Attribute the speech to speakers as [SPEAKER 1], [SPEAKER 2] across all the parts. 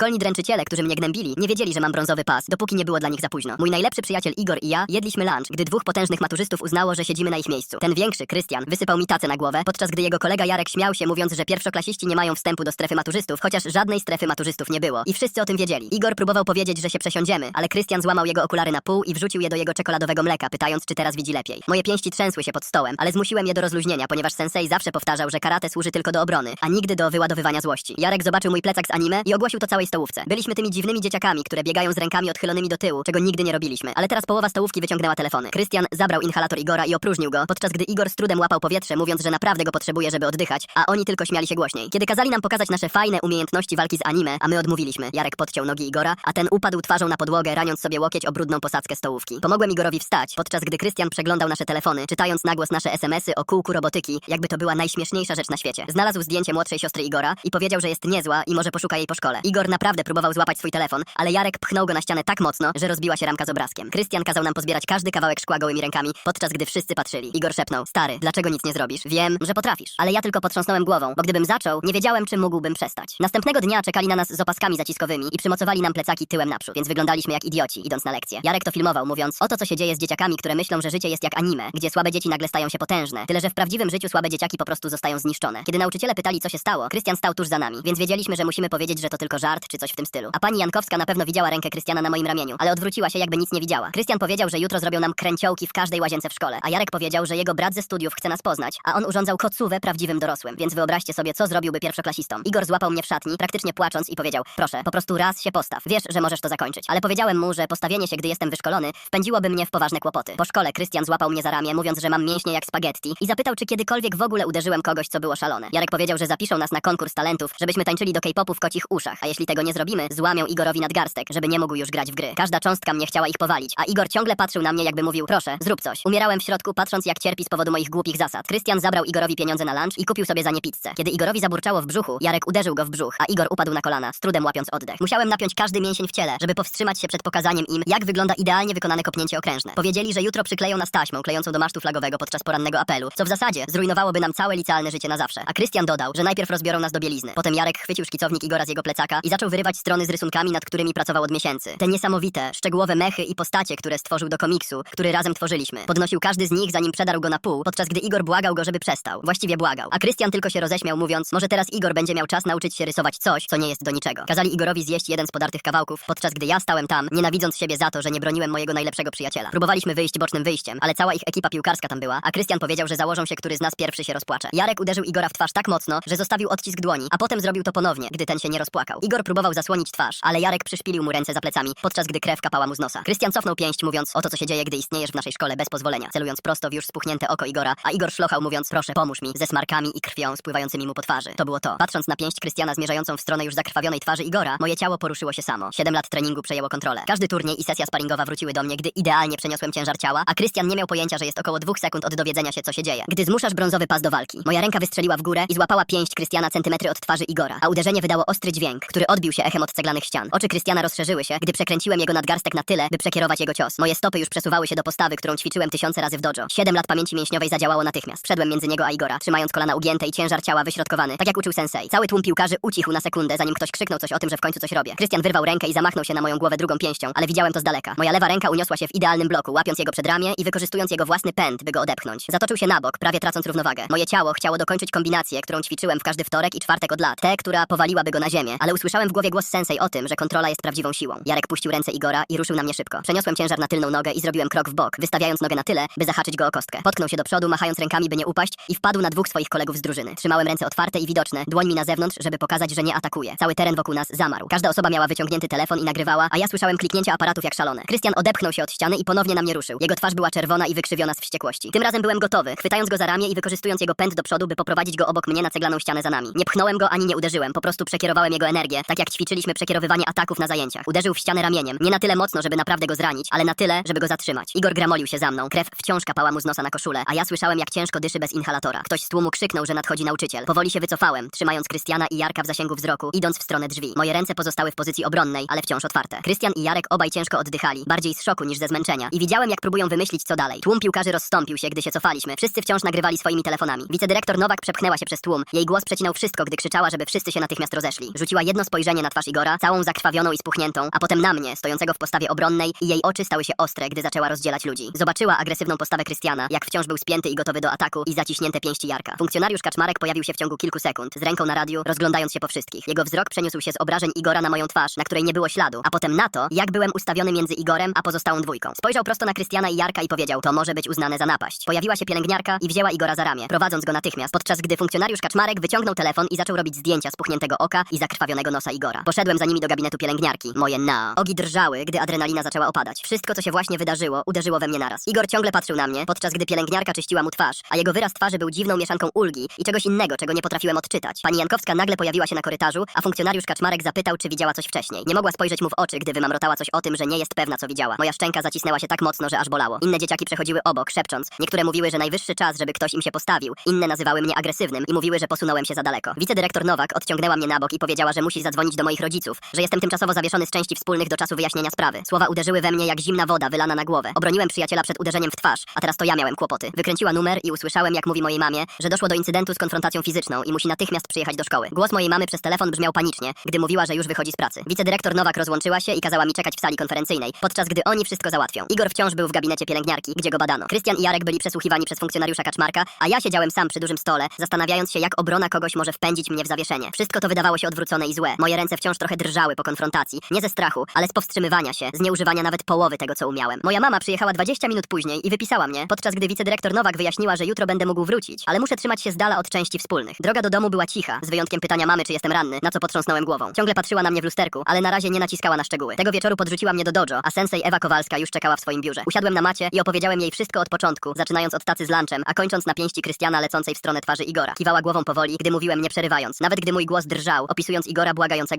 [SPEAKER 1] Szkolni dręczyciele, którzy mnie gnębili, nie wiedzieli, że mam brązowy pas, dopóki nie było dla nich za późno. Mój najlepszy przyjaciel Igor i ja jedliśmy lunch, gdy dwóch potężnych maturzystów uznało, że siedzimy na ich miejscu. Ten większy, Krystian, wysypał mi tacę na głowę, podczas gdy jego kolega Jarek śmiał się, mówiąc, że pierwszoklasiści nie mają wstępu do strefy maturzystów, chociaż żadnej strefy maturzystów nie było. I wszyscy o tym wiedzieli. Igor próbował powiedzieć, że się przesiądziemy, ale Krystian złamał jego okulary na pół i wrzucił je do jego czekoladowego mleka, pytając, czy teraz widzi lepiej. Moje pięści trzęsły się pod stołem, ale zmusiłem je do rozluźnienia, ponieważ sensei zawsze powtarzał, że karate służy tylko do obrony, a nigdy do wyładowywania złości. Jarek zobaczył mój plecak z anime i ogłosił to całej stołówce. Byliśmy tymi dziwnymi dzieciakami, które biegają z rękami odchylonymi do tyłu, czego nigdy nie robiliśmy. Ale teraz połowa stołówki wyciągnęła telefony. Krystian zabrał inhalator Igora i opróżnił go, podczas gdy Igor z trudem łapał powietrze, mówiąc, że naprawdę go potrzebuje, żeby oddychać, a oni tylko śmiali się głośniej. Kiedy kazali nam pokazać nasze fajne umiejętności walki z anime, a my odmówiliśmy, Jarek podciął nogi Igora, a ten upadł twarzą na podłogę, raniąc sobie łokieć o brudną posadzkę stołówki. Pomogłem Igorowi wstać, podczas gdy Krystian przeglądał nasze telefony, czytając na głos nasze SMS-y o kółku robotyki, jakby to była najśmieszniejsza rzecz na świecie. Znalazł zdjęcie młodszej siostry Igora i powiedział, że jest niezła i może poszuka jej po szkole. Igor naprawdę próbował złapać swój telefon, ale Jarek pchnął go na ścianę tak mocno, że rozbiła się ramka z obrazkiem. Krystian kazał nam pozbierać każdy kawałek szkła gołymi rękami, podczas gdy wszyscy patrzyli. Igor szepnął: Stary, dlaczego nic nie zrobisz? Wiem, że potrafisz. Ale ja tylko potrząsnąłem głową, bo gdybym zaczął, nie wiedziałem, czy mógłbym przestać. Następnego dnia czekali na nas z opaskami zaciskowymi i przymocowali nam plecaki tyłem naprzód, więc wyglądaliśmy jak idioci, idąc na lekcję. Jarek to filmował, mówiąc: Oto co się dzieje z dzieciakami, które myślą, że życie jest jak anime, gdzie słabe dzieci nagle stają się potężne. Tyle, że w prawdziwym życiu słabe dzieciaki po prostu zostają zniszczone. Kiedy nauczyciele pytali, co się stało, Krystian stał tuż za nami, więc wiedzieliśmy, że musimy powiedzieć, że to tylko żart czy coś w tym stylu. A pani Jankowska na pewno widziała rękę Krystiana na moim ramieniu, ale odwróciła się, jakby nic nie widziała. Krystian powiedział, że jutro zrobią nam kręciołki w każdej łazience w szkole, a Jarek powiedział, że jego brat ze studiów chce nas poznać, a on urządzał kocówę prawdziwym dorosłym. Więc wyobraźcie sobie, co zrobiłby pierwszoklasistom. Igor złapał mnie w szatni, praktycznie płacząc i powiedział: Proszę, po prostu raz się postaw. Wiesz, że możesz to zakończyć. Ale powiedziałem mu, że postawienie się, gdy jestem wyszkolony, wpędziłoby mnie w poważne kłopoty. Po szkole Krystian złapał mnie za ramię, mówiąc, że mam mięśnie jak spaghetti i zapytał, czy kiedykolwiek w ogóle uderzyłem kogoś, co było szalone. Jarek powiedział, że zapiszą nas na konkurs talentów, żebyśmy tańczyli do K-popu w kocich uszach, a jeśli tego nie zrobimy, złamią Igorowi nadgarstek, żeby nie mógł już grać w gry. Każda cząstka mnie chciała ich powalić, a Igor ciągle patrzył na mnie, jakby mówił: Proszę, zrób coś. Umierałem w środku, patrząc, jak cierpi z powodu moich głupich zasad. Krystian zabrał Igorowi pieniądze na lunch i kupił sobie za nie pizzę. Kiedy Igorowi zaburczało w brzuchu, Jarek uderzył go w brzuch, a Igor upadł na kolana, z trudem łapiąc oddech. Musiałem napiąć każdy mięsień w ciele, żeby powstrzymać się przed pokazaniem im, jak wygląda idealnie wykonane kopnięcie okrężne. Powiedzieli, że jutro przykleją nas taśmą klejącą do masztu flagowego podczas porannego apelu, co w zasadzie zrujnowałoby nam całe licealne życie na zawsze. A Krystian dodał, że najpierw rozbiorą nas do bielizny. Potem Jarek chwycił szkicownik Igora z jego plecaka i zaczął wyrywać strony z rysunkami, nad którymi pracował od miesięcy. Te niesamowite, szczegółowe mechy i postacie, które stworzył do komiksu, który razem tworzyliśmy. Podnosił każdy z nich, zanim przedarł go na pół, podczas gdy Igor błagał go, żeby przestał. Właściwie błagał. A Krystian tylko się roześmiał, mówiąc, może teraz Igor będzie miał czas nauczyć się rysować coś, co nie jest do niczego. Kazali Igorowi zjeść jeden z podartych kawałków, podczas gdy ja stałem tam, nienawidząc siebie za to, że nie broniłem mojego najlepszego przyjaciela. Próbowaliśmy wyjść bocznym wyjściem, ale cała ich ekipa piłkarska tam była, a Krystian powiedział, że założą się, który z nas pierwszy się rozpłacze. Jarek uderzył Igora w twarz tak mocno, że zostawił odcisk dłoni, a potem zrobił to ponownie, gdy ten się nie rozpłakał. Igor próbował zasłonić twarz, ale Jarek przyszpilił mu ręce za plecami, podczas gdy krew kapała mu z nosa. Krystian cofnął pięść, mówiąc o to, co się dzieje, gdy istniejesz w naszej szkole bez pozwolenia, celując prosto w już spuchnięte oko Igora, a Igor szlochał, mówiąc proszę pomóż mi, ze smarkami i krwią spływającymi mu po twarzy. To było to. Patrząc na pięść Krystiana zmierzającą w stronę już zakrwawionej twarzy Igora, moje ciało poruszyło się samo. Siedem lat treningu przejęło kontrolę. Każdy turniej i sesja sparingowa wróciły do mnie, gdy idealnie przeniosłem ciężar ciała, a Krystian nie miał pojęcia, że jest około dwóch sekund od dowiedzenia się, co się dzieje. Gdy zmuszasz brązowy pas do walki, moja ręka wystrzeliła w górę i złapała pięść Krystiana centymetry od twarzy Igora, a uderzenie wydało ostry dźwięk, który odbił się echem od ceglanych ścian. Oczy Krystiana rozszerzyły się, gdy przekręciłem jego nadgarstek na tyle, by przekierować jego cios. Moje stopy już przesuwały się do postawy, którą ćwiczyłem tysiące razy w dojo. Siedem lat pamięci mięśniowej zadziałało natychmiast. Wszedłem między niego a Igora, trzymając kolana ugięte i ciężar ciała wyśrodkowany, tak jak uczył sensei. Cały tłum piłkarzy ucichł na sekundę, zanim ktoś krzyknął coś o tym, że w końcu coś robię. Krystian wyrwał rękę i zamachnął się na moją głowę drugą pięścią, ale widziałem to z daleka. Moja lewa ręka uniosła się w idealnym bloku, łapiąc jego przedramię i wykorzystując jego własny pęd, by go odepchnąć. Zatoczył się na bok, prawie tracąc równowagę. Moje ciało chciało dokończyć kombinację, którą ćwiczyłem w każdy wtorek i czwartek od lat. Tę, która powaliłaby go na ziemię, ale usłyszałem w głowie głos sensei o tym, że kontrola jest prawdziwą siłą. Jarek puścił ręce Igora i ruszył na mnie szybko. Przeniosłem ciężar na tylną nogę i zrobiłem krok w bok, wystawiając nogę na tyle, by zahaczyć go o kostkę. Potknął się do przodu, machając rękami, by nie upaść i wpadł na dwóch swoich kolegów z drużyny. Trzymałem ręce otwarte i widoczne, dłońmi na zewnątrz, żeby pokazać, że nie atakuje. Cały teren wokół nas zamarł. Każda osoba miała wyciągnięty telefon i nagrywała, a ja słyszałem kliknięcia aparatów jak szalone. Krystian odepchnął się od ściany i ponownie na mnie ruszył. Jego twarz była czerwona i wykrzywiona z wściekłości. Tym razem byłem gotowy, chwytając go za ramię i wykorzystując jego pęd do przodu, by poprowadzić go obok mnie na ceglaną ścianę za nami. Nie pchnąłem go ani nie uderzyłem, po prostu przekierowałem jego energię, tak jak ćwiczyliśmy przekierowywanie ataków na zajęciach. Uderzył w ścianę ramieniem, nie na tyle mocno, żeby naprawdę go zranić, ale na tyle, żeby go zatrzymać. Igor gramolił się za mną, krew wciąż kapała mu z nosa na koszulę, a ja słyszałem jak ciężko dyszy bez inhalatora. Ktoś z tłumu krzyknął, że nadchodzi nauczyciel. Powoli się wycofałem, trzymając Krystiana i Jarka w zasięgu wzroku, idąc w stronę drzwi. Moje ręce pozostały w pozycji obronnej, ale wciąż otwarte. Krystian i Jarek obaj ciężko oddychali, bardziej z szoku niż ze zmęczenia. I widziałem jak próbują wymyślić co dalej. Tłum piłkarzy rozstąpił się, gdy się cofaliśmy. Wszyscy wciąż nagrywali swoimi telefonami. Wicedyrektor Nowak przepchnęła się przez tłum. Jej głos przecinał wszystko, gdy krzyczała, żeby wszyscy się natychmiast rozeszli. Rzuciła jedno spojrzenie spojrzenie na twarz Igora, całą zakrwawioną i spuchniętą, a potem na mnie, stojącego w postawie obronnej i jej oczy stały się ostre, gdy zaczęła rozdzielać ludzi. Zobaczyła agresywną postawę Krystiana, jak wciąż był spięty i gotowy do ataku i zaciśnięte pięści Jarka. Funkcjonariusz Kaczmarek pojawił się w ciągu kilku sekund, z ręką na radiu, rozglądając się po wszystkich. Jego wzrok przeniósł się z obrażeń Igora na moją twarz, na której nie było śladu, a potem na to, jak byłem ustawiony między Igorem a pozostałą dwójką. Spojrzał prosto na Krystiana i Jarka i powiedział, to może być uznane za napaść. Pojawiła się pielęgniarka i wzięła Igora za ramię, prowadząc go natychmiast, podczas gdy funkcjonariusz Kaczmarek wyciągnął telefon i zaczął robić zdjęcia spuchniętego oka i zakrwawionego nosa Igora. Poszedłem za nimi do gabinetu pielęgniarki. Moje na. Ogi drżały, gdy adrenalina zaczęła opadać. Wszystko, co się właśnie wydarzyło, uderzyło we mnie naraz. Igor ciągle patrzył na mnie, podczas gdy pielęgniarka czyściła mu twarz, a jego wyraz twarzy był dziwną mieszanką ulgi i czegoś innego, czego nie potrafiłem odczytać. Pani Jankowska nagle pojawiła się na korytarzu, a funkcjonariusz Kaczmarek zapytał, czy widziała coś wcześniej. Nie mogła spojrzeć mu w oczy, gdy wymamrotała coś o tym, że nie jest pewna, co widziała. Moja szczęka zacisnęła się tak mocno, że aż bolało. Inne dzieciaki przechodziły obok, szepcząc. Niektóre mówiły, że najwyższy czas, żeby ktoś im się postawił. Inne nazywały mnie agresywnym i mówiły, że posunąłem się za daleko. Wicedyrektor Nowak odciągnęła mnie na bok i powiedziała, że musi zadzwonić do moich rodziców, że jestem tymczasowo zawieszony z części wspólnych do czasu wyjaśnienia sprawy. Słowa uderzyły we mnie jak zimna woda wylana na głowę. Obroniłem przyjaciela przed uderzeniem w twarz, a teraz to ja miałem kłopoty. Wykręciła numer i usłyszałem, jak mówi mojej mamie, że doszło do incydentu z konfrontacją fizyczną i musi natychmiast przyjechać do szkoły. Głos mojej mamy przez telefon brzmiał panicznie, gdy mówiła, że już wychodzi z pracy. Wicedyrektor Nowak rozłączyła się i kazała mi czekać w sali konferencyjnej, podczas gdy oni wszystko załatwią. Igor wciąż był w gabinecie pielęgniarki, gdzie go badano. Krystian i Jarek byli przesłuchiwani przez funkcjonariusza Kaczmarka, a ja siedziałem sam przy dużym stole, zastanawiając się, jak obrona kogoś może wpędzić mnie w zawieszenie. Wszystko to wydawało się odwrócone i złe. Moje ręce wciąż trochę drżały po konfrontacji, nie ze strachu, ale z powstrzymywania się, z nieużywania nawet połowy tego, co umiałem. Moja mama przyjechała 20 minut później i wypisała mnie, podczas gdy wicedyrektor Nowak wyjaśniła, że jutro będę mógł wrócić, ale muszę trzymać się z dala od części wspólnych. Droga do domu była cicha, z wyjątkiem pytania mamy, czy jestem ranny, na co potrząsnąłem głową. Ciągle patrzyła na mnie w lusterku, ale na razie nie naciskała na szczegóły. Tego wieczoru podrzuciła mnie do dojo, a sensei Ewa Kowalska już czekała w swoim biurze. Usiadłem na macie i opowiedziałem jej wszystko od początku, zaczynając od tacy z lunchem, a kończąc na pięści Krystiana lecącej w stronę twarzy Igora. Kiwała głową powoli, gdy mówiłem nie przerywając, nawet gdy mój głos drżał, opisując Igora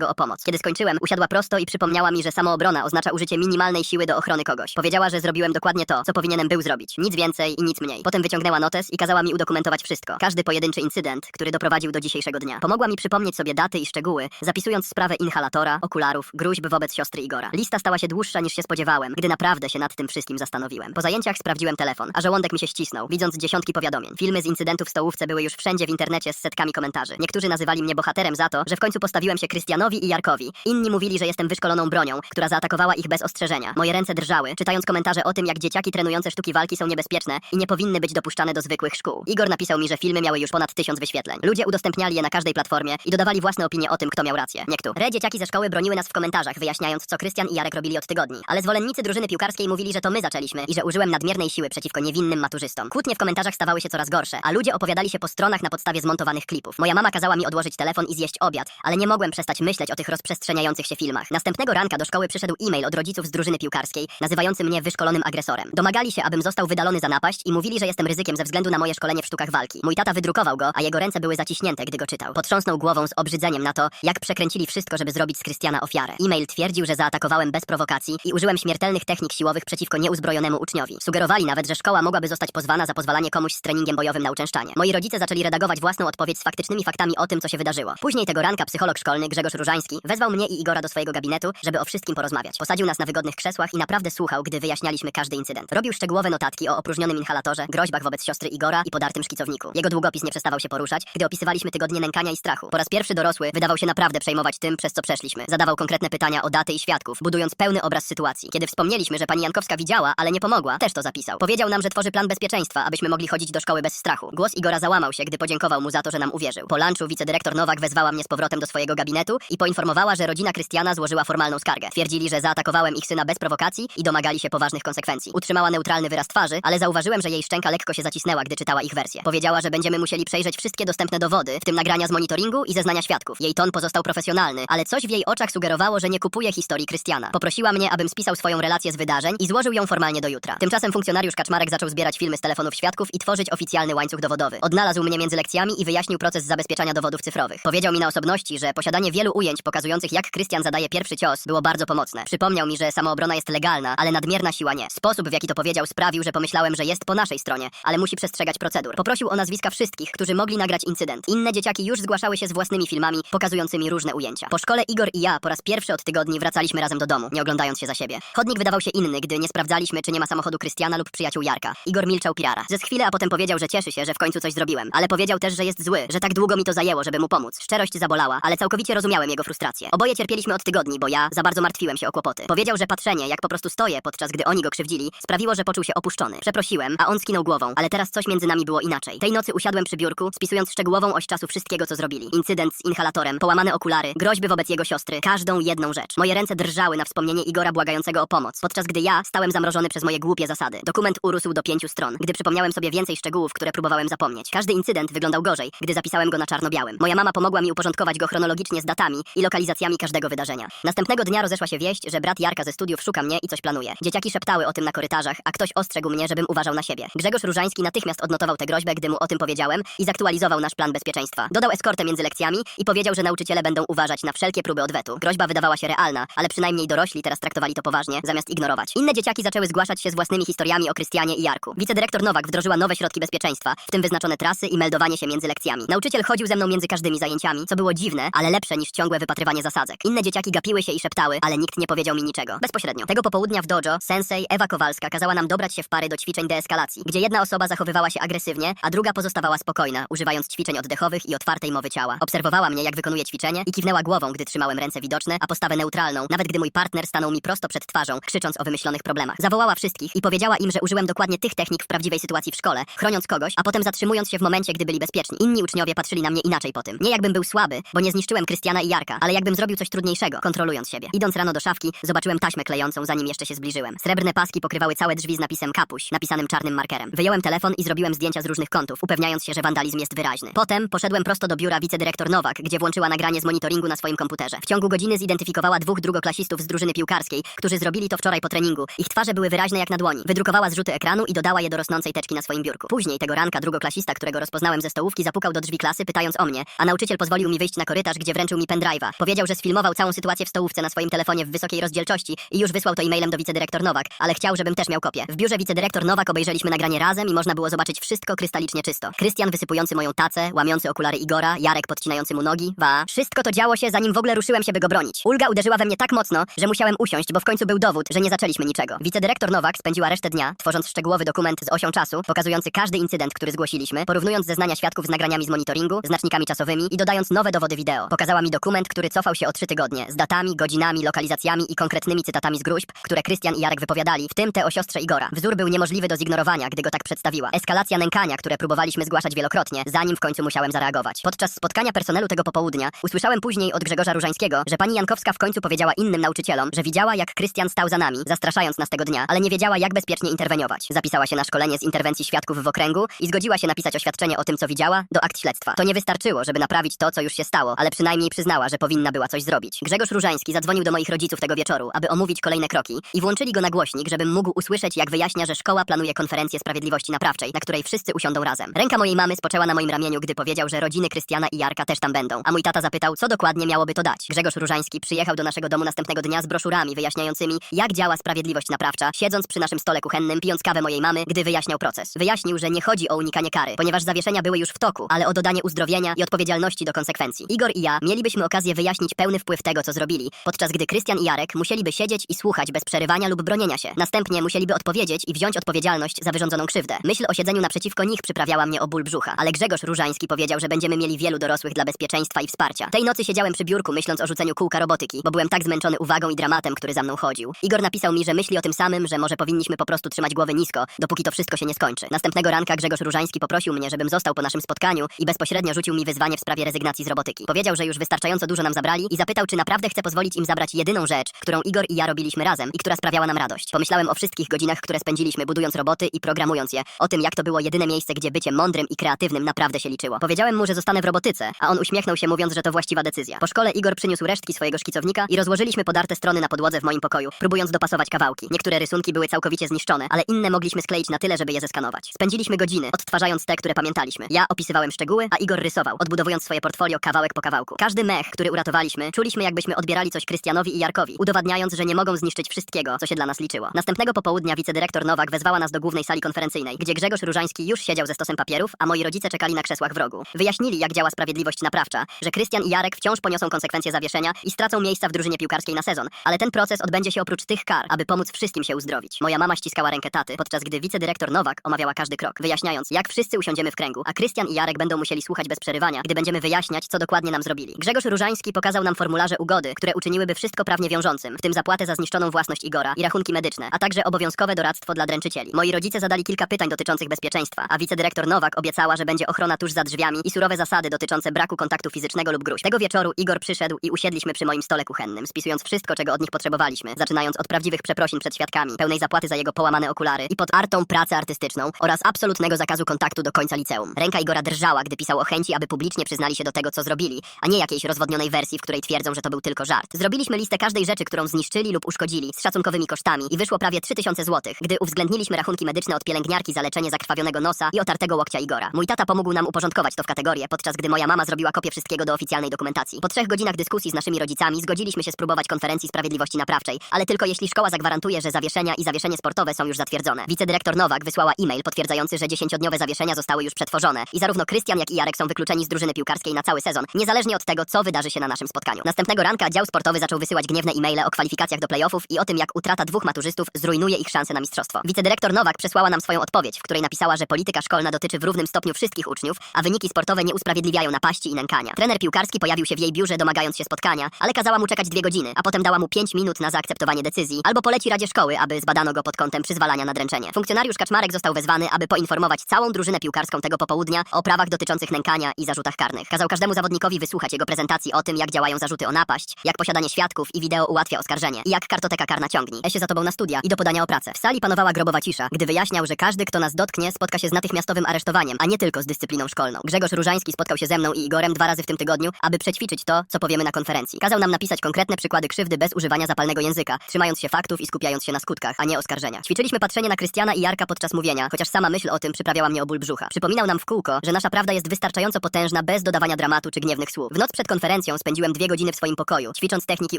[SPEAKER 1] o pomoc. Kiedy skończyłem, usiadła prosto i przypomniała mi, że samoobrona oznacza użycie minimalnej siły do ochrony kogoś. Powiedziała, że zrobiłem dokładnie to, co powinienem był zrobić. Nic więcej i nic mniej. Potem wyciągnęła notes i kazała mi udokumentować wszystko. Każdy pojedynczy incydent, który doprowadził do dzisiejszego dnia. Pomogła mi przypomnieć sobie daty i szczegóły, zapisując sprawę inhalatora, okularów, gruźb wobec siostry Igora. Lista stała się dłuższa niż się spodziewałem, gdy naprawdę się nad tym wszystkim zastanowiłem. Po zajęciach sprawdziłem telefon, a żołądek mi się ścisnął, widząc dziesiątki powiadomień. Filmy z incydentów w stołówce były już wszędzie w internecie z setkami komentarzy. Niektórzy nazywali mnie bohaterem za to, że w końcu postawiłem się Krystianowi i Jarkowi. Inni mówili, że jestem wyszkoloną bronią, która zaatakowała ich bez ostrzeżenia. Moje ręce drżały, czytając komentarze o tym, jak dzieciaki trenujące sztuki walki są niebezpieczne i nie powinny być dopuszczane do zwykłych szkół. Igor napisał mi, że filmy miały już ponad tysiąc wyświetleń. Ludzie udostępniali je na każdej platformie i dodawali własne opinie o tym, kto miał rację. Niektóre dzieciaki ze szkoły broniły nas w komentarzach, wyjaśniając, co Krystian i Jarek robili od tygodni. Ale zwolennicy drużyny piłkarskiej mówili, że to my zaczęliśmy i że użyłem nadmiernej siły przeciwko niewinnym maturzystom. Kłótnie w komentarzach stawały się coraz gorsze, a ludzie opowiadali się po stronach na podstawie zmontowanych klipów. Moja mama kazała mi odłożyć telefon i zjeść obiad, ale nie mogłem przestać myśleć o tych rozprzestrzeniających się filmach. Następnego ranka do szkoły przyszedł e-mail od rodziców z drużyny piłkarskiej, nazywający mnie wyszkolonym agresorem. Domagali się, abym został wydalony za napaść i mówili, że jestem ryzykiem ze względu na moje szkolenie w sztukach walki. Mój tata wydrukował go, a jego ręce były zaciśnięte, gdy go czytał. Potrząsnął głową z obrzydzeniem na to, jak przekręcili wszystko, żeby zrobić z Krystiana ofiarę. E-mail twierdził, że zaatakowałem bez prowokacji i użyłem śmiertelnych technik siłowych przeciwko nieuzbrojonemu uczniowi. Sugerowali nawet, że szkoła mogłaby zostać pozwana za pozwalanie komuś z treningiem bojowym na uczęszczanie. Moi rodzice zaczęli redagować własną odpowiedź z faktycznymi faktami o tym, co się wydarzyło. Później tego ranka psycholog szkolny Grzegorz Różański wezwał mnie i Igora do swojego gabinetu, żeby o wszystkim porozmawiać. Posadził nas na wygodnych krzesłach i naprawdę słuchał, gdy wyjaśnialiśmy każdy incydent. Robił szczegółowe notatki o opróżnionym inhalatorze, groźbach wobec siostry Igora i podartym szkicowniku. Jego długopis nie przestawał się poruszać, gdy opisywaliśmy tygodnie nękania i strachu. Po raz pierwszy dorosły wydawał się naprawdę przejmować tym, przez co przeszliśmy. Zadawał konkretne pytania o daty i świadków, budując pełny obraz sytuacji. Kiedy wspomnieliśmy, że pani Jankowska widziała, ale nie pomogła, też to zapisał. Powiedział nam, że tworzy plan bezpieczeństwa, abyśmy mogli chodzić do szkoły bez strachu. Głos Igora załamał się, gdy podziękował mu za to, że nam uwierzył. Po lunchu wicedyrektor Nowak wezwała mnie z powrotem do swojego gabinetu i poinformowała, że rodzina Krystiana złożyła formalną skargę. Twierdzili, że zaatakowałem ich syna bez prowokacji i domagali się poważnych konsekwencji. Utrzymała neutralny wyraz twarzy, ale zauważyłem, że jej szczęka lekko się zacisnęła, gdy czytała ich wersję. Powiedziała, że będziemy musieli przejrzeć wszystkie dostępne dowody, w tym nagrania z monitoringu i zeznania świadków. Jej ton pozostał profesjonalny, ale coś w jej oczach sugerowało, że nie kupuje historii Krystiana. Poprosiła mnie, abym spisał swoją relację z wydarzeń i złożył ją formalnie do jutra. Tymczasem funkcjonariusz Kaczmarek zaczął zbierać filmy z telefonów świadków i tworzyć oficjalny łańcuch dowodowy. Odnalazł mnie między lekcjami i wyjaśnił proces zabezpieczania dowodów cyfrowych. Powiedział mi na osobności, że posiadanie wielu ujęć pokazujących, jak Krystian zadaje pierwszy cios, było bardzo pomocne. Przypomniał mi, że samoobrona jest legalna, ale nadmierna siła nie. Sposób, w jaki to powiedział, sprawił, że pomyślałem, że jest po naszej stronie, ale musi przestrzegać procedur. Poprosił o nazwiska wszystkich, którzy mogli nagrać incydent. Inne dzieciaki już zgłaszały się z własnymi filmami pokazującymi różne ujęcia. Po szkole Igor i ja po raz pierwszy od tygodni wracaliśmy razem do domu, nie oglądając się za siebie. Chodnik wydawał się inny, gdy nie sprawdzaliśmy, czy nie ma samochodu Krystiana lub przyjaciół Jarka. Igor milczał pirara. Ze chwilę, a potem powiedział, że cieszy się, że w końcu coś zrobiłem, ale powiedział też, że jest zły, że tak długo mi to zajęło, żeby mu pomóc. Szczerość zabolała, ale całkowicie rozumiałem zrozumiałem jego frustrację. Oboje cierpieliśmy od tygodni, bo ja za bardzo martwiłem się o kłopoty. Powiedział, że patrzenie, jak po prostu stoję, podczas gdy oni go krzywdzili, sprawiło, że poczuł się opuszczony. Przeprosiłem, a on skinął głową, ale teraz coś między nami było inaczej. Tej nocy usiadłem przy biurku, spisując szczegółową oś czasu wszystkiego, co zrobili. Incydent z inhalatorem, połamane okulary, groźby wobec jego siostry, każdą jedną rzecz. Moje ręce drżały na wspomnienie Igora błagającego o pomoc, podczas gdy ja stałem zamrożony przez moje głupie zasady. Dokument urósł do pięciu stron, gdy przypomniałem sobie więcej szczegółów, które próbowałem zapomnieć. Każdy incydent wyglądał gorzej, gdy zapisałem go na czarno-białym. Moja mama pomogła mi uporządkować go chronologicznie z datami i lokalizacjami każdego wydarzenia. Następnego dnia rozeszła się wieść, że brat Jarka ze studiów szuka mnie i coś planuje. Dzieciaki szeptały o tym na korytarzach, a ktoś ostrzegł mnie, żebym uważał na siebie. Grzegorz Różański natychmiast odnotował tę groźbę, gdy mu o tym powiedziałem i zaktualizował nasz plan bezpieczeństwa. Dodał eskortę między lekcjami i powiedział, że nauczyciele będą uważać na wszelkie próby odwetu. Groźba wydawała się realna, ale przynajmniej dorośli teraz traktowali to poważnie, zamiast ignorować. Inne dzieciaki zaczęły zgłaszać się z własnymi historiami o Krystianie i Jarku. Wicedyrektor Nowak wdrożyła nowe środki bezpieczeństwa, w tym wyznaczone trasy i meldowanie się między lekcjami. Nauczyciel chodził ze mną między każdymi zajęciami, co było dziwne, ale lepsze niż ciągłe wypatrywanie zasadzek. Inne dzieciaki gapiły się i szeptały, ale nikt nie powiedział mi niczego. Bezpośrednio. Tego popołudnia w dojo sensei Ewa Kowalska kazała nam dobrać się w pary do ćwiczeń deeskalacji, gdzie jedna osoba zachowywała się agresywnie, a druga pozostawała spokojna, używając ćwiczeń oddechowych i otwartej mowy ciała. Obserwowała mnie, jak wykonuję ćwiczenie i kiwnęła głową, gdy trzymałem ręce widoczne, a postawę neutralną, nawet gdy mój partner stanął mi prosto przed twarzą, krzycząc o wymyślonych problemach. Zawołała wszystkich i powiedziała im, że użyłem dokładnie tych technik w prawdziwej sytuacji w szkole, chroniąc kogoś, a potem zatrzymując się w momencie, gdy byli bezpieczni. Inni uczniowie patrzyli na mnie inaczej po tym. Nie jakbym był słaby, bo nie zniszczyłem Krystiana i Jarka, ale jakbym zrobił coś trudniejszego, kontrolując siebie. Idąc rano do szafki, zobaczyłem taśmę klejącą, zanim jeszcze się zbliżyłem. Srebrne paski pokrywały całe drzwi z napisem kapuś, napisanym czarnym markerem. Wyjąłem telefon i zrobiłem zdjęcia z różnych kątów, upewniając się, że wandalizm jest wyraźny. Potem poszedłem prosto do biura wicedyrektor Nowak, gdzie włączyła nagranie z monitoringu na swoim komputerze. W ciągu godziny zidentyfikowała dwóch drugoklasistów z drużyny piłkarskiej, którzy zrobili to wczoraj po treningu. Ich twarze były wyraźne jak na dłoni. Wydrukowała zrzuty ekranu i dodała je do rosnącej teczki na swoim biurku. Później tego ranka drugoklasista, którego rozpoznałem ze stołówki, zapukał do drzwi klasy, pytając o mnie, a nauczyciel pozwolił mi wyjść na korytarz, gdzie wręczył mi pendrive'a. Powiedział, że sfilmował całą sytuację w stołówce na swoim telefonie w wysokiej rozdzielczości i już wysłał to e-mailem do wicedyrektor Nowak, ale chciał, żebym też miał kopię. W biurze wicedyrektor Nowak obejrzeliśmy nagranie razem i można było zobaczyć wszystko krystalicznie czysto. Krystian wysypujący moją tacę, łamiący okulary Igora, Jarek podcinający mu nogi, wa. Wszystko to działo się, zanim w ogóle ruszyłem się, by go bronić. Ulga uderzyła we mnie tak mocno, że musiałem usiąść, bo w końcu był dowód, że nie zaczęliśmy niczego. Wicedyrektor Nowak spędziła resztę dnia, tworząc szczegółowy dokument z osią czasu, pokazujący każdy incydent, który zgłosiliśmy, porównując zeznania świadków z nagraniami z monitoringu, znacznikami czasowymi i dodając nowe dowody wideo. Pokazała mi który cofał się o trzy tygodnie, z datami, godzinami, lokalizacjami i konkretnymi cytatami z gruźb, które Krystian i Jarek wypowiadali, w tym te o siostrze Igora. Wzór był niemożliwy do zignorowania, gdy go tak przedstawiła. Eskalacja nękania, które próbowaliśmy zgłaszać wielokrotnie, zanim w końcu musiałem zareagować. Podczas spotkania personelu tego popołudnia usłyszałem później od Grzegorza Różańskiego, że pani Jankowska w końcu powiedziała innym nauczycielom, że widziała jak Krystian stał za nami, zastraszając nas tego dnia, ale nie wiedziała jak bezpiecznie interweniować. Zapisała się na szkolenie z interwencji świadków w okręgu i zgodziła się napisać oświadczenie o tym, co widziała, do akt śledztwa. To nie wystarczyło, żeby naprawić to, co już się stało, ale przynajmniej że powinna była coś zrobić. Grzegorz Różański zadzwonił do moich rodziców tego wieczoru, aby omówić kolejne kroki i włączyli go na głośnik, żebym mógł usłyszeć, jak wyjaśnia, że szkoła planuje konferencję sprawiedliwości naprawczej, na której wszyscy usiądą razem. Ręka mojej mamy spoczęła na moim ramieniu, gdy powiedział, że rodziny Krystiana i Jarka też tam będą, a mój tata zapytał, co dokładnie miałoby to dać. Grzegorz Różański przyjechał do naszego domu następnego dnia z broszurami wyjaśniającymi, jak działa sprawiedliwość naprawcza, siedząc przy naszym stole kuchennym, pijąc kawę mojej mamy, gdy wyjaśniał proces. Wyjaśnił, że nie chodzi o unikanie kary, ponieważ zawieszenia były już w toku, ale o dodanie uzdrowienia i odpowiedzialności do konsekwencji. Igor i ja mielibyśmy okazję wyjaśnić pełny wpływ tego, co zrobili, podczas gdy Krystian i Jarek musieliby siedzieć i słuchać bez przerywania lub bronienia się. Następnie musieliby odpowiedzieć i wziąć odpowiedzialność za wyrządzoną krzywdę. Myśl o siedzeniu naprzeciwko nich przyprawiała mnie o ból brzucha, ale Grzegorz Różański powiedział, że będziemy mieli wielu dorosłych dla bezpieczeństwa i wsparcia. Tej nocy siedziałem przy biurku myśląc o rzuceniu kółka robotyki, bo byłem tak zmęczony uwagą i dramatem, który za mną chodził. Igor napisał mi, że myśli o tym samym, że może powinniśmy po prostu trzymać głowy nisko, dopóki to wszystko się nie skończy. Następnego ranka Grzegorz Różański poprosił mnie, żebym został po naszym spotkaniu i bezpośrednio rzucił mi wyzwanie w sprawie rezygnacji z robotyki. Powiedział, że już wystarczająco dużo nam zabrali i zapytał, czy naprawdę chcę pozwolić im zabrać jedyną rzecz, którą Igor i ja robiliśmy razem i która sprawiała nam radość. Pomyślałem o wszystkich godzinach, które spędziliśmy budując roboty i programując je, o tym, jak to było jedyne miejsce, gdzie bycie mądrym i kreatywnym naprawdę się liczyło. Powiedziałem mu, że zostanę w robotyce, a on uśmiechnął się, mówiąc, że to właściwa decyzja. Po szkole Igor przyniósł resztki swojego szkicownika i rozłożyliśmy podarte strony na podłodze w moim pokoju, próbując dopasować kawałki. Niektóre rysunki były całkowicie zniszczone, ale inne mogliśmy skleić na tyle, żeby je zeskanować. Spędziliśmy godziny, odtwarzając te, które pamiętaliśmy. Ja opisywałem szczegóły, a Igor rysował, odbudowując swoje portfolio kawałek po kawałku. Każdy mech, który uratowaliśmy, czuliśmy jakbyśmy odbierali coś Krystianowi i Jarkowi, udowadniając, że nie mogą zniszczyć wszystkiego, co się dla nas liczyło. Następnego popołudnia wicedyrektor Nowak wezwała nas do głównej sali konferencyjnej, gdzie Grzegorz Różański już siedział ze stosem papierów, a moi rodzice czekali na krzesłach w rogu. Wyjaśnili, jak działa sprawiedliwość naprawcza, że Krystian i Jarek wciąż poniosą konsekwencje zawieszenia i stracą miejsca w drużynie piłkarskiej na sezon, ale ten proces odbędzie się oprócz tych kar, aby pomóc wszystkim się uzdrowić. Moja mama ściskała rękę taty, podczas gdy wicedyrektor Nowak omawiała każdy krok, wyjaśniając, jak wszyscy usiądziemy w kręgu, a Krystian i Jarek będą musieli słuchać bez przerywania, gdy będziemy wyjaśniać, co dokładnie nam zrobili. Grzegorz Różański pokazał nam formularze ugody, które uczyniłyby wszystko prawnie wiążącym, w tym zapłatę za zniszczoną własność Igora i rachunki medyczne, a także obowiązkowe doradztwo dla dręczycieli. Moi rodzice zadali kilka pytań dotyczących bezpieczeństwa, a wicedyrektor Nowak obiecała, że będzie ochrona tuż za drzwiami i surowe zasady dotyczące braku kontaktu fizycznego lub gruźb. Tego wieczoru Igor przyszedł i usiedliśmy przy moim stole kuchennym, spisując wszystko, czego od nich potrzebowaliśmy, zaczynając od prawdziwych przeprosin przed świadkami, pełnej zapłaty za jego połamane okulary i pod artą pracę artystyczną oraz absolutnego zakazu kontaktu do końca liceum. Ręka Igora drżała, gdy pisał o chęci, aby publicznie przyznali się do tego, co zrobili, a nie jakiejś rozwodnionej wersji, w której twierdzą, że to był tylko żart. Zrobiliśmy listę każdej rzeczy, którą zniszczyli lub uszkodzili, z szacunkowymi kosztami i wyszło prawie 3000 zł, gdy uwzględniliśmy rachunki medyczne od pielęgniarki za leczenie zakrwawionego nosa i otartego łokcia Igora. Mój tata pomógł nam uporządkować to w kategorię, podczas gdy moja mama zrobiła kopię wszystkiego do oficjalnej dokumentacji. Po trzech godzinach dyskusji z naszymi rodzicami zgodziliśmy się spróbować konferencji sprawiedliwości naprawczej, ale tylko jeśli szkoła zagwarantuje, że zawieszenia i zawieszenie sportowe są już zatwierdzone. Wicedyrektor Nowak wysłała e-mail potwierdzający, że dziesięciodniowe zawieszenia zostały już przetworzone i zarówno Krystian, jak i Jarek są wykluczeni z drużyny piłkarskiej na cały sezon, niezależnie od tego, co wydarzy się na naszym spotkaniu. Następnego ranka dział sportowy zaczął wysyłać gniewne e-maile o kwalifikacjach do playoffów i o tym, jak utrata dwóch maturzystów zrujnuje ich szanse na mistrzostwo. Wicedyrektor Nowak przesłała nam swoją odpowiedź, w której napisała, że polityka szkolna dotyczy w równym stopniu wszystkich uczniów, a wyniki sportowe nie usprawiedliwiają napaści i nękania. Trener piłkarski pojawił się w jej biurze domagając się spotkania, ale kazała mu czekać dwie godziny, a potem dała mu pięć minut na zaakceptowanie decyzji, albo poleci Radzie Szkoły, aby zbadano go pod kątem przyzwalania na dręczenie. Funkcjonariusz Kaczmarek został wezwany, aby poinformować całą drużynę piłkarską tego popołudnia o prawach dotyczących nękania i zarzutach karnych. Kazał każdemu zawodnikowi wysłuchać jego prezentacji o tym, jak działają zarzuty o napaść, jak posiadanie świadków i wideo ułatwia oskarżenie i jak kartoteka karna ciągnie. E się za tobą na studia i do podania o pracę. W sali panowała grobowa cisza, gdy wyjaśniał, że każdy, kto nas dotknie, spotka się z natychmiastowym aresztowaniem, a nie tylko z dyscypliną szkolną. Grzegorz Różański spotkał się ze mną i Igorem dwa razy w tym tygodniu, aby przećwiczyć to, co powiemy na konferencji. Kazał nam napisać konkretne przykłady krzywdy bez używania zapalnego języka, trzymając się faktów i skupiając się na skutkach, a nie oskarżeniach. Ćwiczyliśmy patrzenie na Krystiana i Jarka podczas mówienia, chociaż sama myśl o tym przyprawiała mnie o ból brzucha. Przypominał nam w kółko, że nasza prawda jest wystarczająco potężna bez dodawania dramatu czy gniewnych słów. W noc przed konferencją spędziłem dwie godziny w swoim pokoju, ćwicząc techniki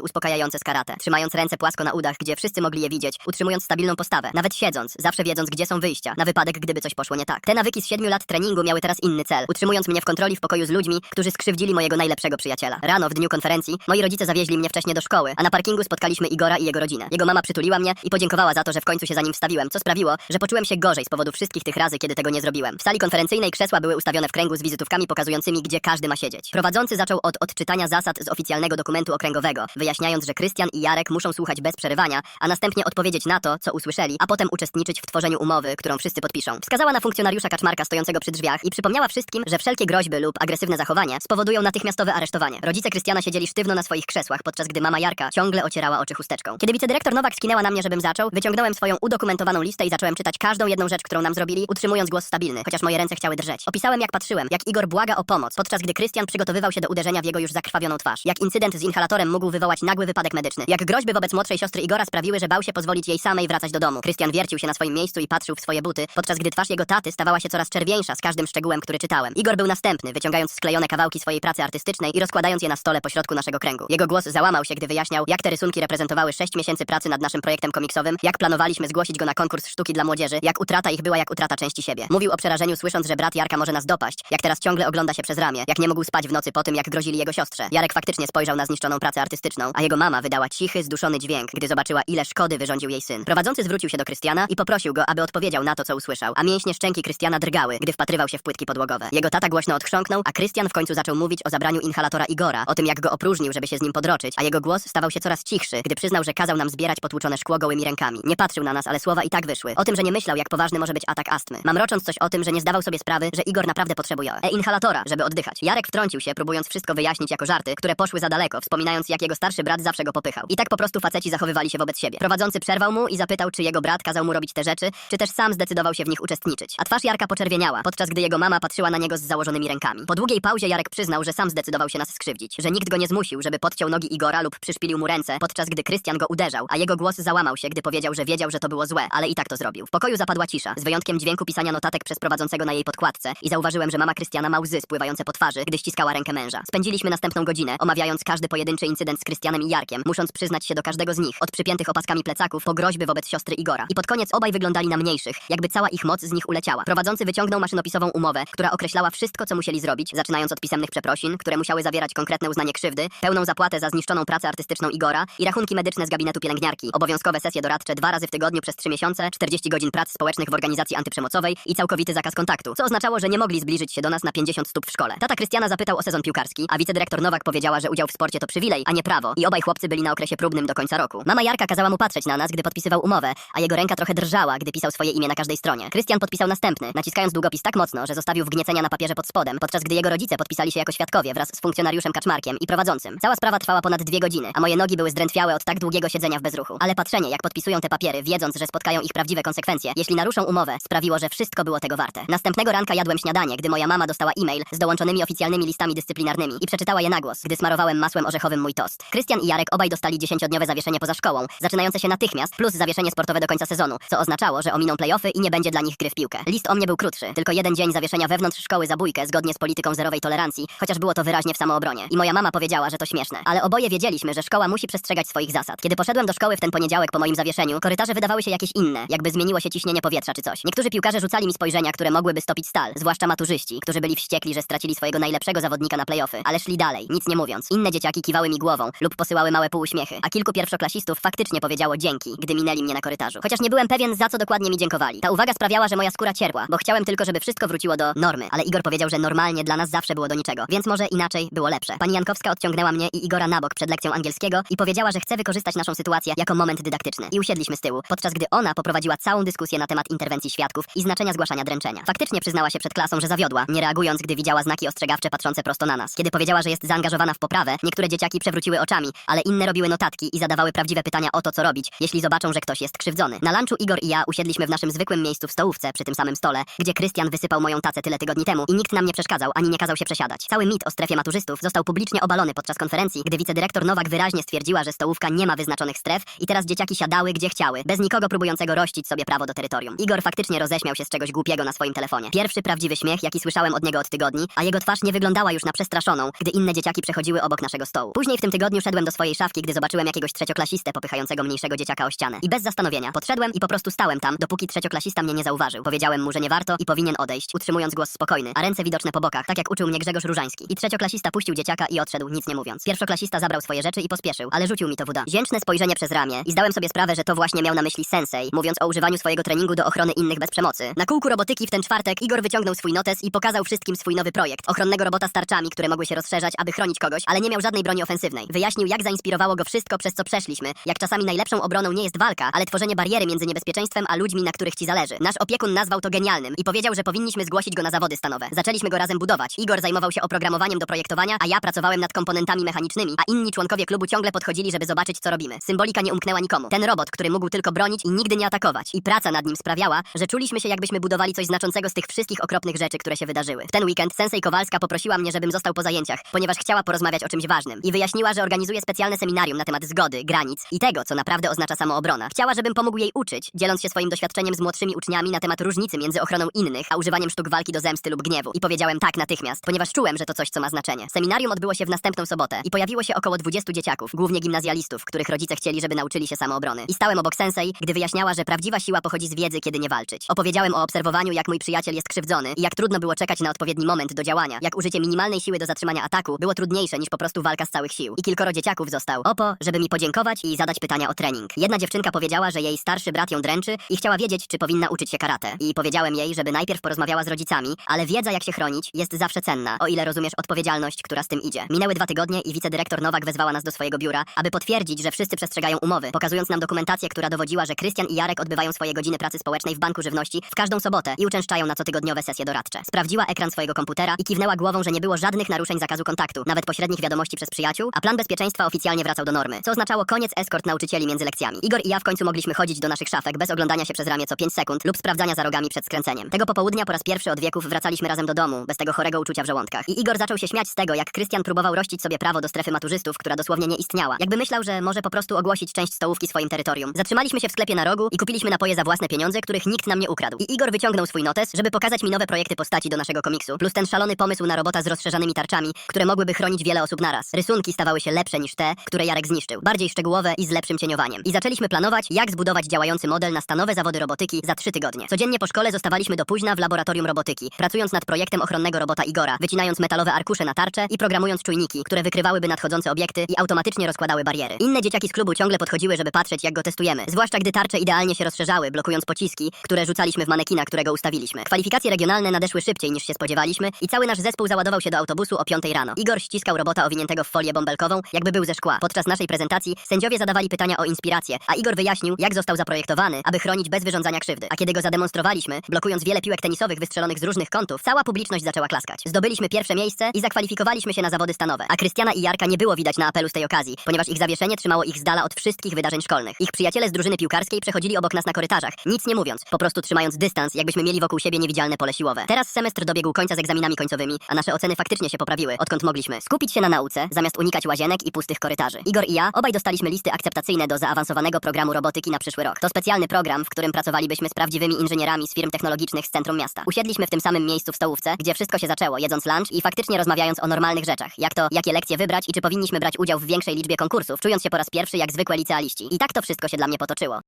[SPEAKER 1] uspokajające z karate, trzymając ręce płasko na udach, gdzie wszyscy mogli je widzieć, utrzymując stabilną postawę, nawet siedząc, zawsze wiedząc, gdzie są wyjścia, na wypadek, gdyby coś poszło nie tak. Te nawyki z siedmiu lat treningu miały teraz inny cel, utrzymując mnie w kontroli w pokoju z ludźmi, którzy skrzywdzili mojego najlepszego przyjaciela. Rano, w dniu konferencji, moi rodzice zawieźli mnie wcześnie do szkoły, a na parkingu spotkaliśmy Igora i jego rodzinę. Jego mama przytuliła mnie i podziękowała za to, że w końcu się za nim wstawiłem, co sprawiło, że poczułem się gorzej z powodu wszystkich tych razy, kiedy tego nie zrobiłem. W sali konferencyjnej krzesła były ustawione w kręgu z wizytówkami pokazującymi, gdzie każdy ma siedzieć. Prowadzący zaczął od odczytania zasad z oficjalnego dokumentu okręgowego, wyjaśniając, że Krystian i Jarek muszą słuchać bez przerywania, a następnie odpowiedzieć na to, co usłyszeli, a potem uczestniczyć w tworzeniu umowy, którą wszyscy podpiszą. Wskazała na funkcjonariusza kaczmarka stojącego przy drzwiach i przypomniała wszystkim, że wszelkie groźby lub agresywne zachowanie spowodują natychmiastowe aresztowanie. Rodzice Krystiana siedzieli sztywno na swoich krzesłach, podczas gdy mama Jarka ciągle ocierała oczy chusteczką. Kiedy wicedyrektor Nowak skinęła na mnie, żebym zaczął, wyciągnąłem swoją udokumentowaną listę i zacząłem czytać każdą jedną rzecz, którą nam zrobili, utrzymując głos stabilny, chociaż moje ręce chciały drżeć. Opisałem, jak patrzyłem, jak Igor błaga o pomoc, podczas gdy Krystian przygotowywał się do uderzenia w jego już zakrwawioną twarz. Jak incydent z inhalatorem mógł wywołać nagły wypadek medyczny. Jak groźby wobec młodszej siostry Igora sprawiły, że bał się pozwolić jej samej wracać do domu. Krystian wiercił się na swoim miejscu i patrzył w swoje buty, podczas gdy twarz jego taty stawała się coraz czerwieńsza z każdym szczegółem, który czytałem. Igor był następny, wyciągając sklejone kawałki swojej pracy artystycznej i rozkładając je na stole pośrodku naszego kręgu. Jego głos załamał się, gdy wyjaśniał, jak te rysunki reprezentowały sześć miesięcy pracy nad naszym projektem komiksowym, jak planowaliśmy zgłosić go na konkurs sztuki dla młodzieży, jak utrata ich była jak utrata części siebie. Mówił o przerażeniu, słysząc, że brat Jarka może nas dopaść, jak teraz ciągle ogląda się przez ramię, jak nie mógł spać w nocy po tym, jak grozili jego siostrze. Jarek faktycznie spojrzał na zniszczoną pracę artystyczną, a jego mama wydała cichy, zduszony dźwięk, gdy zobaczyła, ile szkody wyrządził jej syn. Prowadzący zwrócił się do Krystiana i poprosił go, aby odpowiedział na to, co usłyszał, a mięśnie szczęki Krystiana drgały, gdy wpatrywał się w płytki podłogowe. Jego tata głośno odchrząknął, a Krystian w końcu zaczął mówić o zabraniu inhalatora Igora, o tym, jak go opróżnił, żeby się z nim podroczyć, a jego głos stawał się coraz cichszy, gdy przyznał, że kazał nam zbierać potłuczone szkło gołymi rękami. Nie patrzył na nas, ale słowa i tak wyszły. O tym, że nie myślał, jak poważny może być atak astmy. Mamrocząc coś o tym, że nie zdawał sobie sprawy, że Igor naprawdę potrzebuje e-inhalatora, żeby oddychać. Jarek wtrącił się, próbując wszystko wyjaśnić jako żarty, które poszły za daleko, wspominając, jak jego starszy brat zawsze go popychał. I tak po prostu faceci zachowywali się wobec siebie. Prowadzący przerwał mu i zapytał, czy jego brat kazał mu robić te rzeczy, czy też sam zdecydował się w nich uczestniczyć. A twarz Jarka poczerwieniała, podczas gdy jego mama patrzyła na niego z założonymi rękami. Po długiej pauzie Jarek przyznał, że sam zdecydował się nas skrzywdzić, że nikt go nie zmusił, żeby podciął nogi Igora lub przyszpilił mu ręce, podczas gdy Krystian go uderzał, a jego głos załamał się, gdy powiedział, że wiedział, że to było złe, ale i tak to zrobił. W pokoju zapadła cisza, z wyjątkiem dźwięku pisania notatek przez prowadzącego na jej podkładce i zauważyłem, że mama Krystiana ma łzy spływające po twarzy, gdy ściskała rękę męża. Spędziliśmy następną godzinę, omawiając każdy pojedynczy incydent z Krystianem i Jarkiem, musząc przyznać się do każdego z nich, od przypiętych opaskami plecaków po groźby wobec siostry Igora. I pod koniec obaj wyglądali na mniejszych, jakby cała ich moc z nich uleciała. Prowadzący wyciągnął maszynopisową umowę, która określała wszystko, co musieli zrobić, zaczynając od pisemnych przeprosin, które musiały zawierać konkretne uznanie krzywdy, pełną zapłatę za zniszczoną pracę artystyczną Igora i rachunki medyczne z gabinetu pielęgniarki, obowiązkowe sesje doradcze dwa razy w tygodniu przez trzy miesiące, 40 godzin prac społecznych w organizacji antyprzemocowej i całkowity zakaz kontaktu, co oznaczało, że nie mogli zbliżyć się do nas na 50 stóp w szkole. Tata Krystiana zapytał o sezon piłkarski, a wicedyrektor wicedyrektor Nowak powiedziała, że udział w sporcie to przywilej, a nie prawo i obaj chłopcy byli na okresie próbnym do końca roku. Mama Jarka kazała mu patrzeć na nas, gdy podpisywał umowę, a jego ręka trochę drżała, gdy pisał swoje imię na każdej stronie. Krystian podpisał następny, naciskając długopis tak mocno, że zostawił wgniecenia na papierze pod spodem, podczas gdy jego rodzice podpisali się jako świadkowie wraz z funkcjonariuszem Kaczmarkiem i prowadzącym. Cała sprawa trwała ponad dwie godziny, a moje nogi były zdrętwiałe od tak długiego siedzenia w bezruchu. Ale patrzenie, jak podpisują te papiery, wiedząc, że spotkają ich prawdziwe konsekwencje, jeśli naruszą umowę, sprawiło, że wszystko było tego warte. Następnego ranka jadłem śniadanie, gdy moja mama dostała e-mail z dołączonymi oficjalnymi listami dyscyplinarnymi i je na głos, gdy smarowałem masłem orzechowym mój tost. Krystian i Jarek obaj dostali 10-dniowe zawieszenie poza szkołą, zaczynające się natychmiast, plus zawieszenie sportowe do końca sezonu, co oznaczało, że ominą playoffy i nie będzie dla nich gry w piłkę. List o mnie był krótszy, tylko jeden dzień zawieszenia wewnątrz szkoły za bójkę, zgodnie z polityką zerowej tolerancji, chociaż było to wyraźnie w samoobronie. I moja mama powiedziała, że to śmieszne. Ale oboje wiedzieliśmy, że szkoła musi przestrzegać swoich zasad. Kiedy poszedłem do szkoły w ten poniedziałek po moim zawieszeniu, korytarze wydawały się jakieś inne, jakby zmieniło się ciśnienie powietrza czy coś. Niektórzy piłkarze rzucali mi spojrzenia, które mogłyby stopić stal, zwłaszcza maturzyści, którzy byli wściekli, że stracili swojego najlepszego zawodnika na playoffy, ale szli dalej, nic nie mówiąc. Inne dzieciaki kiwały mi głową lub posyłały małe półuśmiechy, a kilku pierwszoklasistów faktycznie powiedziało dzięki, gdy minęli mnie na korytarzu. Chociaż nie byłem pewien, za co dokładnie mi dziękowali. Ta uwaga sprawiała, że moja skóra cierpła, bo chciałem tylko, żeby wszystko wróciło do normy, ale Igor powiedział, że normalnie dla nas zawsze było do niczego, więc może inaczej było lepsze. Pani Jankowska odciągnęła mnie i Igora na bok przed lekcją angielskiego i powiedziała, że chce wykorzystać naszą sytuację jako moment dydaktyczny. I usiedliśmy z tyłu, podczas gdy ona poprowadziła całą dyskusję na temat interwencji świadków i znaczenia zgłaszania dręczenia. Faktycznie przyznała się przed klasą, że zawiodła, nie reagując, gdy widziała znaki ostrzegawcze patrzące prosto na nas. Kiedy powiedziała, że jest zaangażowana w poprawę, niektóre dzieciaki przewróciły oczami, ale inne robiły notatki i zadawały prawdziwe pytania o to, co robić, jeśli zobaczą, że ktoś jest krzywdzony. Na lunchu Igor i ja usiedliśmy w naszym zwykłym miejscu w stołówce przy tym samym stole, gdzie Krystian wysypał moją tacę tyle tygodni temu i nikt nam nie przeszkadzał ani nie kazał się przesiadać. Cały mit o strefie maturzystów został publicznie obalony podczas konferencji, gdy wicedyrektor Nowak wyraźnie stwierdziła, że stołówka nie ma wyznaczonych stref i teraz dzieciaki siadały gdzie chciały, bez nikogo próbującego rościć sobie prawo do terytorium. Igor faktycznie roześmiał się z czegoś głupiego na swoim telefonie. Pierwszy prawdziwy śmiech, jaki słyszałem od niego od tygodni, a jego twarz nie wyglądała już na przestraszoną, gdy inne dzieciaki przechodziły obok naszego stołu. Później w tym tygodniu szedłem do swojej szafki, gdy zobaczyłem jakiegoś trzecioklasistę popychającego mniejszego dzieciaka o ścianę. I bez zastanowienia podszedłem i po prostu stałem tam, dopóki trzecioklasista mnie nie zauważył. Powiedziałem mu, że nie warto i powinien odejść, utrzymując głos spokojny, a ręce widoczne po bokach, tak jak uczył mnie Grzegorz Różański. I trzecioklasista puścił dzieciaka i odszedł, nic nie mówiąc. Pierwszoklasista zabrał swoje rzeczy i pospieszył, ale rzucił mi to w uda. Zięczne spojrzenie przez ramię i zdałem sobie sprawę, że to właśnie miał na myśli sensei, mówiąc o używaniu swojego treningu do ochrony innych bez przemocy. Na kółku robotyki w ten czwartek Igor wyciągnął swój notes i pokazał wszystkim swój nowy projekt. Ochronnego robota które mogły się rozszerzać, aby chronić kogoś, ale nie miał żadnej broni ofensywnej. Wyjaśnił, jak zainspirowało go wszystko, przez co przeszliśmy, jak czasami najlepszą obroną nie jest walka, ale tworzenie bariery między niebezpieczeństwem a ludźmi, na których ci zależy. Nasz opiekun nazwał to genialnym i powiedział, że powinniśmy zgłosić go na zawody stanowe. Zaczęliśmy go razem budować. Igor zajmował się oprogramowaniem do projektowania, a ja pracowałem nad komponentami mechanicznymi, a inni członkowie klubu ciągle podchodzili, żeby zobaczyć, co robimy. Symbolika nie umknęła nikomu. Ten robot, który mógł tylko bronić i nigdy nie atakować. I praca nad nim sprawiała, że czuliśmy się, jakbyśmy budowali coś znaczącego z tych wszystkich okropnych rzeczy, które się wydarzyły. W ten weekend Sensei Kowalska poprosiła mnie, żebym został po zajęciach, ponieważ chciała porozmawiać o czymś ważnym. I wyjaśniła, że organizuje specjalne seminarium na temat zgody, granic i tego, co naprawdę oznacza samoobrona. Chciała, żebym pomógł jej uczyć, dzieląc się swoim doświadczeniem z młodszymi uczniami na temat różnicy między ochroną innych, a używaniem sztuk walki do zemsty lub gniewu. I powiedziałem tak natychmiast, ponieważ czułem, że to coś, co ma znaczenie. Seminarium odbyło się w następną sobotę i pojawiło się około 20 dzieciaków, głównie gimnazjalistów, których rodzice chcieli, żeby nauczyli się samoobrony. I stałem obok sensei, gdy wyjaśniała, że prawdziwa siła pochodzi z wiedzy, kiedy nie walczyć. Opowiedziałem o obserwowaniu, jak mój przyjaciel jest krzywdzony i jak trudno było czekać na odpowiedni moment do działania, jak użycie minimalnej siły do zatrzymania ataku było trudniejsze niż po prostu walka z całych sił. I kilkoro dzieciaków został opo, żeby mi podziękować i zadać pytania o trening. Jedna dziewczynka powiedziała, że jej starszy brat ją dręczy i chciała wiedzieć, czy powinna uczyć się karate. I powiedziałem jej, żeby najpierw porozmawiała z rodzicami, ale wiedza, jak się chronić, jest zawsze cenna, o ile rozumiesz odpowiedzialność, która z tym idzie. Minęły dwa tygodnie i wicedyrektor Nowak wezwała nas do swojego biura, aby potwierdzić, że wszyscy przestrzegają umowy, pokazując nam dokumentację, która dowodziła, że Krystian i Jarek odbywają swoje godziny pracy społecznej w Banku Żywności w każdą sobotę i uczęszczają na cotygodniowe sesje doradcze. Sprawdziła ekran swojego komputera i kiwnęła głową, że nie było żadnych naruszeń zakazu kontaktu, nawet pośrednich wiadomości przez przyjaciół, a plan bezpieczeństwa oficjalnie wracał do normy, co oznaczało koniec eskort nauczycieli między lekcjami. Igor i ja w końcu mogliśmy chodzić do naszych szafek bez oglądania się przez ramię co 5 sekund lub sprawdzania za rogami przed skręceniem. Tego popołudnia po raz pierwszy od wieków wracaliśmy razem do domu, bez tego chorego uczucia w żołądkach. I Igor zaczął się śmiać z tego, jak Krystian próbował rościć sobie prawo do strefy maturzystów, która dosłownie nie istniała. Jakby myślał, że może po prostu ogłosić część stołówki swoim terytorium. Zatrzymaliśmy się w sklepie na rogu i kupiliśmy napoje za własne pieniądze, których nikt nam nie ukradł. I Igor wyciągnął swój notes, żeby pokazać mi nowe projekty postaci do naszego komiksu, plus ten szalony pomysł na robota z rozszerzanymi tarczami, które mogłyby chronić wiele osób naraz. Rysunki stawały się lepsze niż te, które Jarek zniszczył, bardziej szczegółowe i z lepszym cieniowaniem. I zaczęliśmy planować, jak zbudować działający model na stanowe zawody robotyki za trzy tygodnie. Codziennie po szkole zostawaliśmy do późna w laboratorium robotyki, pracując nad projektem ochronnego robota Igora, wycinając metalowe arkusze na tarcze i programując czujniki, które wykrywałyby nadchodzące obiekty i automatycznie rozkładały bariery. Inne dzieciaki z klubu ciągle podchodziły, żeby patrzeć, jak go testujemy, zwłaszcza gdy tarcze idealnie się rozszerzały, blokując pociski, które rzucaliśmy w manekina, którego ustawiliśmy. Kwalifikacje regionalne nadeszły szybciej niż się spodziewaliśmy i cały nasz zespół załadował się do autobusu o 5 rano. Rano. Igor ściskał robota owiniętego w folię bąbelkową, jakby był ze szkła. Podczas naszej prezentacji sędziowie zadawali pytania o inspirację, a Igor wyjaśnił, jak został zaprojektowany, aby chronić bez wyrządzania krzywdy. A kiedy go zademonstrowaliśmy, blokując wiele piłek tenisowych wystrzelonych z różnych kątów, cała publiczność zaczęła klaskać. Zdobyliśmy pierwsze miejsce i zakwalifikowaliśmy się na zawody stanowe. A Krystiana i Jarka nie było widać na apelu z tej okazji, ponieważ ich zawieszenie trzymało ich z dala od wszystkich wydarzeń szkolnych. Ich przyjaciele z drużyny piłkarskiej przechodzili obok nas na korytarzach, nic nie mówiąc, po prostu trzymając dystans, jakbyśmy mieli wokół siebie niewidzialne pole siłowe. Teraz semestr dobiegł końca z egzaminami końcowymi, a nasze oceny faktycznie się poprawiły, odkąd mogliśmy skupić się na nauce, zamiast unikać łazienek i pustych korytarzy. Igor i ja obaj dostaliśmy listy akceptacyjne do zaawansowanego programu robotyki na przyszły rok. To specjalny program, w którym pracowalibyśmy z prawdziwymi inżynierami z firm technologicznych z centrum miasta. Usiedliśmy w tym samym miejscu w stołówce, gdzie wszystko się zaczęło, jedząc lunch i faktycznie rozmawiając o normalnych rzeczach, jak to, jakie lekcje wybrać i czy powinniśmy brać udział w większej liczbie konkursów, czując się po raz pierwszy jak zwykłe licealiści. I tak to wszystko się dla mnie potoczyło.